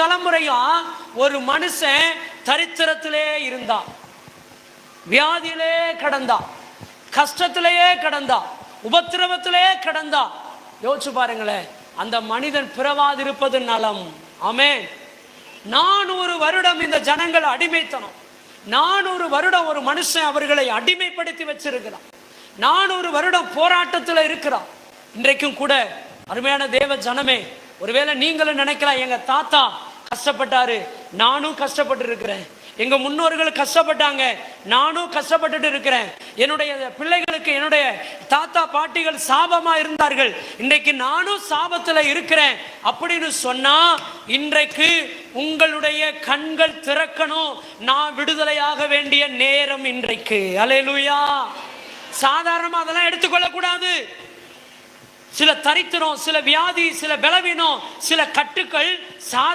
தலைமுறையும் ஒரு மனுஷன் தரித்திரத்திலே இருந்தான் வியாதியிலே கடந்தா கஷ்டத்திலேயே கடந்தா உபத்திரவத்திலே கடந்தா. யோசிச்சு பாருங்களேன் அந்த மனிதன் பிறவாதிருப்பது நலம். ஆமே நானூறு வருடம் இந்த ஜனங்கள் அடிமைத்தனம். நானூறு வருடம் ஒரு மனுஷன் அவர்களை அடிமைப்படுத்தி வச்சிருக்கிறான். நானூறு வருடம் போராட்டத்தில் இருக்கிறான். இன்றைக்கும் கூட அருமையான தேவ ஜனமே ஒருவேளை நீங்களும் நினைக்கலாம் எங்க தாத்தா கஷ்டப்பட்டாரு நானும் கஷ்டப்பட்டு இருக்கிறேன். எங்க முன்னோர்கள் கஷ்டப்பட்டாங்க நானும் கஷ்டப்பட்டுட்டு இருக்கிறேன். என்னுடைய பிள்ளைகளுக்கு என்னுடைய தாத்தா பாட்டிகள் சாபமா இருந்தார்கள். இன்றைக்கு நானும் சாபத்துல இருக்கிறேன். அப்படின்னு சொன்னா இன்றைக்கு உங்களுடைய கண்கள் திறக்கணும். நான் விடுதலையாக வேண்டிய நேரம் இன்றைக்கு. அலையலுயா. சாதாரணமா அதெல்லாம் எடுத்துக்கொள்ளக்கூடாது. சில தரித்திரம் சில வியாதி சில பலவீனம் சில கட்டுக்கள் சாத